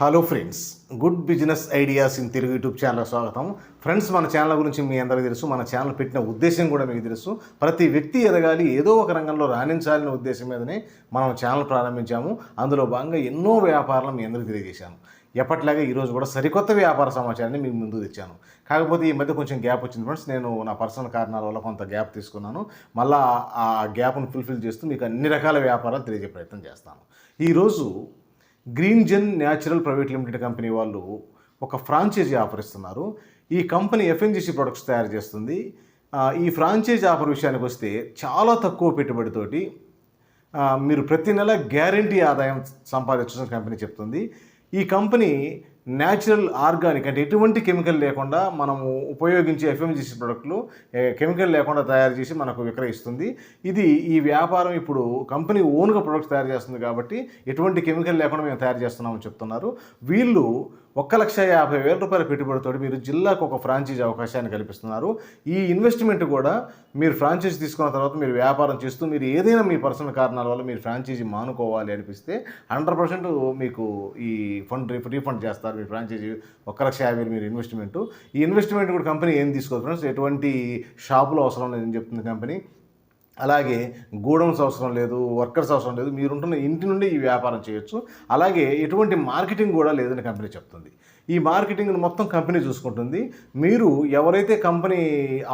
Hello friends good business ideas in Telugu YouTube channel స్వాగతం. Friends మన channel గురించి మీ అందరికీ తెలుసు. మన ఛానల్ పెట్టిన ఉద్దేశం కూడా మీకు తెలుసు. ప్రతి వ్యక్తి ఎదగాలి ఏదో ఒక రంగంలో రాణించాలనే ఉద్దేశం మీదనే మనం ఛానల్ ప్రారంభించాము. అందులో భాగంగా ఎన్నో వ్యాపారాలను మీ అందరికీ తెలియజేశాను. ఎప్పటిలాగా ఈరోజు కూడా సరికొత్త వ్యాపార సమాచారాన్ని మీకు ముందు తెచ్చాను. కాకపోతే ఈ మధ్య కొంచెం గ్యాప్ వచ్చింది ఫ్రెండ్స్ నేను నా పర్సనల్ కారణాల వల్ల కొంత గ్యాప్ తీసుకున్నాను. మళ్ళీ ఆ గ్యాప్ను ఫుల్ఫిల్ చేస్తూ మీకు అన్ని రకాల వ్యాపారాలు తెలియజే ప్రయత్నం చేస్తాను. ఈరోజు green gen natural private limited company వాళ్ళు ఒక ఫ్రాంచైజీ ఆఫర్ ఇస్తున్నారు. ఈ కంపెనీ ఎఫ్ఎన్జిసి ప్రొడక్ట్స్ తయారు చేస్తుంది. ఈ ఫ్రాంచైజీ ఆఫర్ విషయానికి వస్తే చాలా తక్కువ పెట్టుబడితోటి మీరు ప్రతి నెల గ్యారంటీ ఆదాయం సంపాదించిన కంపెనీ చెప్తుంది. ఈ కంపెనీ న్యాచురల్ ఆర్గానిక్ అంటే ఎటువంటి కెమికల్ లేకుండా మనము ఉపయోగించే ఎఫ్ఎంజిసి ప్రొడక్ట్లు కెమికల్ లేకుండా తయారు చేసి మనకు విక్రయిస్తుంది. ఇది ఈ వ్యాపారం ఇప్పుడు కంపెనీ ఓన్గా ప్రొడక్ట్స్ తయారు చేస్తుంది కాబట్టి ఎటువంటి కెమికల్ లేకుండా మేము తయారు చేస్తున్నామని చెప్తున్నారు. వీళ్ళు ఒక్క లక్ష యాభై వేల రూపాయల పెట్టుబడితో మీరు జిల్లాకు ఒక ఫ్రాంచైజీ అవకాశాన్ని కల్పిస్తున్నారు. ఈ ఇన్వెస్ట్మెంట్ కూడా మీరు ఫ్రాంచైజీ తీసుకున్న తర్వాత మీరు వ్యాపారం చేస్తూ మీరు ఏదైనా మీ పర్సనల్ కారణాల వల్ల మీరు ఫ్రాంచైజీ మానుకోవాలి అనిపిస్తే హండ్రెడ్ పర్సెంట్ మీకు ఈ ఫండ్ రీఫండ్ చేస్తారు. మీ ఫ్రాంచైజీ ఒక్క లక్ష యాభై వేలు మీరు ఇన్వెస్ట్మెంట్. ఈ ఇన్వెస్ట్మెంట్ కూడా కంపెనీ ఏం తీసుకోదు ఫ్రెండ్స్. ఎటువంటి షాపులు అవసరం లేదని చెప్తుంది కంపెనీ. అలాగే గూడౌన్స్ అవసరం లేదు వర్కర్స్ అవసరం లేదు మీరుంటున్న ఇంటి నుండి ఈ వ్యాపారం చేయొచ్చు. అలాగే ఎటువంటి మార్కెటింగ్ కూడా లేదని కంపెనీ చెప్తుంది. ఈ మార్కెటింగ్ను మొత్తం కంపెనీ చూసుకుంటుంది. మీరు ఎవరైతే కంపెనీ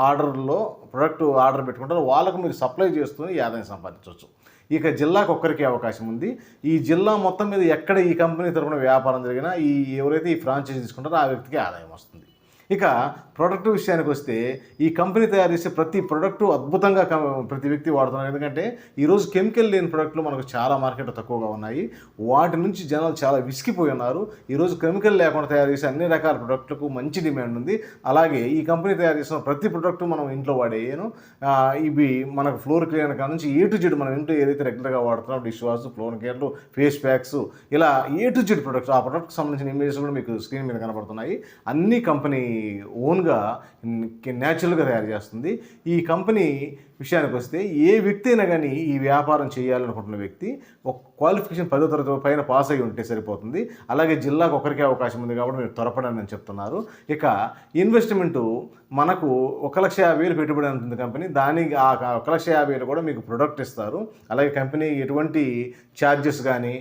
ఆర్డర్లో ప్రొడక్ట్ ఆర్డర్ పెట్టుకుంటారో వాళ్ళకు మీరు సప్లై చేస్తూ ఈ ఆదాయం సంపాదించవచ్చు. ఇక జిల్లాకు ఒక్కరికే అవకాశం ఉంది. ఈ జిల్లా మొత్తం మీద ఎక్కడ ఈ కంపెనీ తరపున వ్యాపారం జరిగినా ఈ ఎవరైతే ఈ ఫ్రాంచైజీ తీసుకుంటారో ఆ వ్యక్తికి ఆదాయం వస్తుంది. ఇక ప్రోడక్ట్ విషయానికి వస్తే ఈ కంపెనీ తయారు చేసే ప్రతి ప్రొడక్టు అద్భుతంగా ప్రతి వ్యక్తి వాడుతున్నారు. ఎందుకంటే ఈరోజు కెమికల్ లేని ప్రోడక్ట్లు మనకు చాలా మార్కెట్లో తక్కువగా ఉన్నాయి. వాటి నుంచి జనాలు చాలా విసిగిపోయి ఉన్నారు. ఈరోజు కెమికల్ లేకుండా తయారు చేసే అన్ని రకాల ప్రోడక్ట్లకు మంచి డిమాండ్ ఉంది. అలాగే ఈ కంపెనీ తయారు చేసిన ప్రతి ప్రోడక్ట్ మనం ఇంట్లో వాడేయను. ఇవి మనకు ఫ్లోర్ క్లీనర్ కాడ నుంచి ఏ టు జెడ్ మనం ఇంట్లో ఏదైతే రెగ్యులర్గా వాడుతున్నాం డిష్ వాష్ ఫ్లోర్ కేర్లు ఫేస్ ప్యాక్స్ ఇలా ఏ టు జెడ్ ప్రొడక్ట్స్ ఆ ప్రొడక్ట్కి సంబంధించిన ఇమేజెస్ కూడా మీకు స్క్రీన్ మీద కనబడుతున్నాయి అన్ని కంపెనీ ఓన్గా న్యాచురల్గా తయారు చేస్తుంది. ఈ కంపెనీ విషయానికి వస్తే ఏ వ్యక్తి అయినా కానీ ఈ వ్యాపారం చేయాలనుకుంటున్న వ్యక్తి ఒక క్వాలిఫికేషన్ పదో తరగతి పైన పాస్ అయి ఉంటే సరిపోతుంది. అలాగే జిల్లాకు ఒకరికే అవకాశం ఉంది కాబట్టి మీరు త్వరపడని చెప్తున్నారు. ఇక ఇన్వెస్ట్మెంట్ మనకు ఒక లక్ష యాభై వేలు పెట్టుబడి ఉంటుంది కంపెనీ దానికి ఆ ఒక లక్ష యాభై వేలు కూడా మీకు ప్రొడక్ట్ ఇస్తారు. అలాగే కంపెనీ ఎటువంటి ఛార్జెస్ కానీ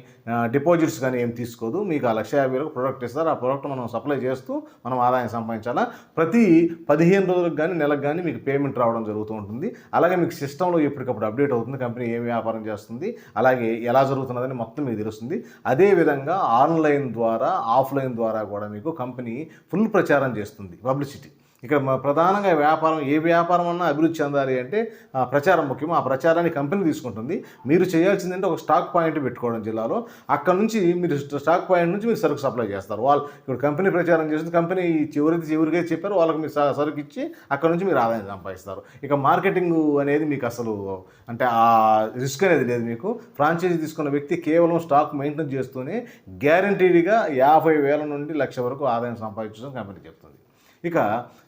డిపాజిట్స్ కానీ ఏం తీసుకోదు. మీకు ఆ లక్ష యాభై వేలకు ప్రొడక్ట్ ఇస్తారు. ఆ ప్రొడక్ట్ మనం సప్లై చేస్తూ మనం ఆదాయం సంపాదించాలా? ప్రతి పదిహేను రోజులకు కానీ నెలకు కానీ మీకు పేమెంట్ రావడం జరుగుతూ ఉంటుంది. అలాగే మీకు సిస్టంలో ఎప్పటికప్పుడు అప్డేట్ అవుతుంది కంపెనీ ఏం వ్యాపారం చేస్తుంది అలాగే ఎలా జరుగుతున్నదని మొత్తం మీకు తెలుస్తుంది. అదేవిధంగా ఆన్లైన్ ద్వారా ఆఫ్లైన్ ద్వారా కూడా మీకు కంపెనీ ఫుల్ ప్రచారం చేస్తుంది పబ్లిసిటీ. ఇక్కడ ప్రధానంగా వ్యాపారం ఏ వ్యాపారం అన్నా అభివృద్ధి చెందాలి అంటే ఆ, ప్రచారం ముఖ్యం. ఆ ప్రచారాన్ని కంపెనీ తీసుకుంటుంది. మీరు చేయాల్సిందంటే ఒక స్టాక్ పాయింట్ పెట్టుకోవడం జిల్లాలో. అక్కడ నుంచి మీరు స్టాక్ పాయింట్ నుంచి మీరు సరుకు సప్లై చేస్తారు. వాళ్ళు ఇప్పుడు కంపెనీ ప్రచారం చేస్తుంది. కంపెనీ చివరికి చివరికే చెప్పారు. వాళ్ళకి మీరు సరుకు ఇచ్చి అక్కడ నుంచి మీరు ఆదాయం సంపాదిస్తారు. ఇక మార్కెటింగ్ అనేది మీకు అసలు అంటే ఆ రిస్క్ అనేది లేదు మీకు. ఫ్రాంచైజీ తీసుకున్న వ్యక్తి కేవలం స్టాక్ మెయింటైన్ చేస్తూనే గ్యారంటీడ్గా యాభై వేల నుండి లక్ష వరకు ఆదాయం సంపాదించడం కంపెనీ చెప్తుంది. ఇక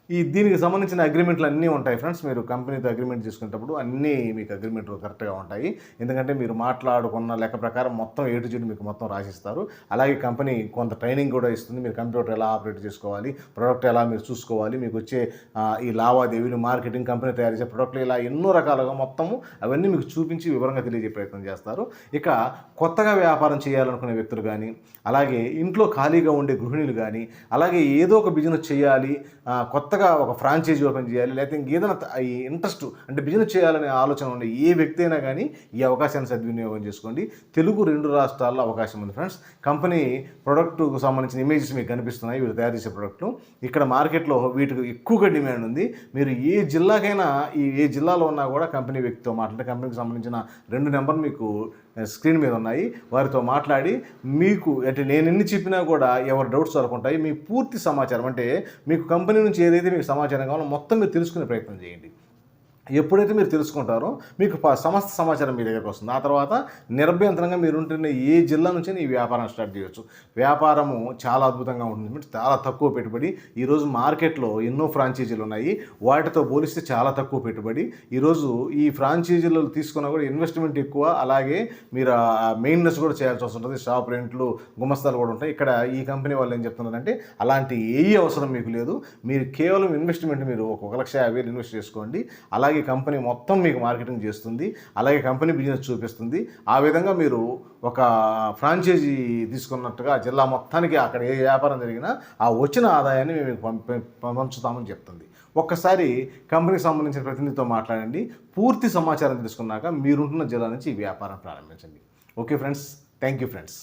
ఈ దీనికి సంబంధించిన అగ్రిమెంట్లు అన్నీ ఉంటాయి ఫ్రెండ్స్ మీరు కంపెనీతో అగ్రిమెంట్ చేసుకునేటప్పుడు అన్నీ మీకు అగ్రిమెంట్లు కరెక్ట్గా ఉంటాయి. ఎందుకంటే మీరు మాట్లాడుకున్న లెక్క ప్రకారం మొత్తం ఏ టు జెడ్ మీకు మొత్తం రాసిస్తారు. అలాగే కంపెనీ కొంత ట్రైనింగ్ కూడా ఇస్తుంది. మీరు కంప్యూటర్ ఎలా ఆపరేట్ చేసుకోవాలి ప్రోడక్ట్ ఎలా మీరు చూసుకోవాలి మీకు వచ్చే ఈ లావాదేవీలు మార్కెటింగ్ కంపెనీ తయారు చేసే ప్రోడక్ట్లు ఇలా ఎన్నో రకాలుగా మొత్తము అవన్నీ మీకు చూపించి వివరంగా తెలియజే ప్రయత్నం చేస్తారు. ఇక కొత్తగా వ్యాపారం చేయాలనుకునే వ్యక్తులు కానీ అలాగే ఇంట్లో ఖాళీగా ఉండే గృహిణులు కానీ అలాగే ఏదో ఒక బిజినెస్ చేయాలి కొత్త కొత్తగా ఒక ఫ్రాంచైజీ ఓపెన్ చేయాలి లేకపోతే ఇంకేదైనా ఈ ఇంట్రెస్ట్ అంటే బిజినెస్ చేయాలనే ఆలోచన ఉండే ఏ వ్యక్తి అయినా కానీ ఈ అవకాశాన్ని సద్వినియోగం చేసుకోండి. తెలుగు రెండు రాష్ట్రాల్లో అవకాశం ఉంది ఫ్రెండ్స్ కంపెనీ ప్రొడక్ట్కు సంబంధించిన ఇమేజెస్ మీకు కనిపిస్తున్నాయి వీళ్ళు తయారు చేసే ప్రొడక్ట్లు ఇక్కడ మార్కెట్లో వీటికి ఎక్కువగా డిమాండ్ ఉంది. మీరు ఏ జిల్లాకైనా ఈ ఏ జిల్లాలో ఉన్నా కూడా కంపెనీ వ్యక్తితో మాట్లాడితే కంపెనీకి సంబంధించిన రెండు నెంబర్ మీకు స్క్రీన్ మీద ఉన్నాయి. వారితో మాట్లాడి మీకు అంటే నేను ఎన్ని చెప్పినా కూడా ఎవరి డౌట్స్ వాళ్ళకుంటాయి మీ పూర్తి సమాచారం అంటే మీకు కంపెనీ నుంచి ఏదైతే మీకు సమాచారం కావాలో మొత్తం మీరు తెలుసుకునే ప్రయత్నం చేయండి. ఎప్పుడైతే మీరు తెలుసుకుంటారో మీకు సమస్త సమాచారం మీ దగ్గరకు వస్తుంది. ఆ తర్వాత నిరభ్యంతరంగా మీరు ఉంటున్న ఏ జిల్లా నుంచి ఈ వ్యాపారం స్టార్ట్ చేయొచ్చు. వ్యాపారము చాలా అద్భుతంగా ఉంటుంది. చాలా తక్కువ పెట్టుబడి. ఈరోజు మార్కెట్లో ఎన్నో ఫ్రాంచైజీలు ఉన్నాయి. వాటితో పోలిస్తే చాలా తక్కువ పెట్టుబడి. ఈరోజు ఈ ఫ్రాంచైజీలు తీసుకున్నా కూడా ఇన్వెస్ట్మెంట్ ఎక్కువ. అలాగే మీరు మెయింటెనెన్స్ కూడా చేయాల్సి వస్తుంటుంది. షాప్ రెంట్లు గుమస్తాలు కూడా ఉంటాయి. ఇక్కడ ఈ కంపెనీ వాళ్ళు ఏం చెప్తున్నారంటే అలాంటి ఏ అవసరం మీకు లేదు. మీరు కేవలం ఇన్వెస్ట్మెంట్ మీరు ఒక ఒక లక్ష యాభై వేలు ఇన్వెస్ట్ చేసుకోండి. అలాగే కంపెనీ మొత్తం మీకు మార్కెటింగ్ చేస్తుంది అలాగే కంపెనీ బిజినెస్ చూపిస్తుంది. ఆ విధంగా మీరు ఒక ఫ్రాంచైజీ తీసుకున్నట్టుగా జిల్లా మొత్తానికి అక్కడ ఏ వ్యాపారం జరిగినా ఆ వచ్చిన ఆదాయాన్ని మేము మీకు పంచుతామని చెప్తుంది. ఒక్కసారి కంపెనీకి సంబంధించిన ప్రతినిధితో మాట్లాడండి. పూర్తి సమాచారం తెలుసుకున్నాక మీరుంటున్న జిల్లా నుంచి ఈ వ్యాపారం ప్రారంభించండి. Okay friends thank you friends.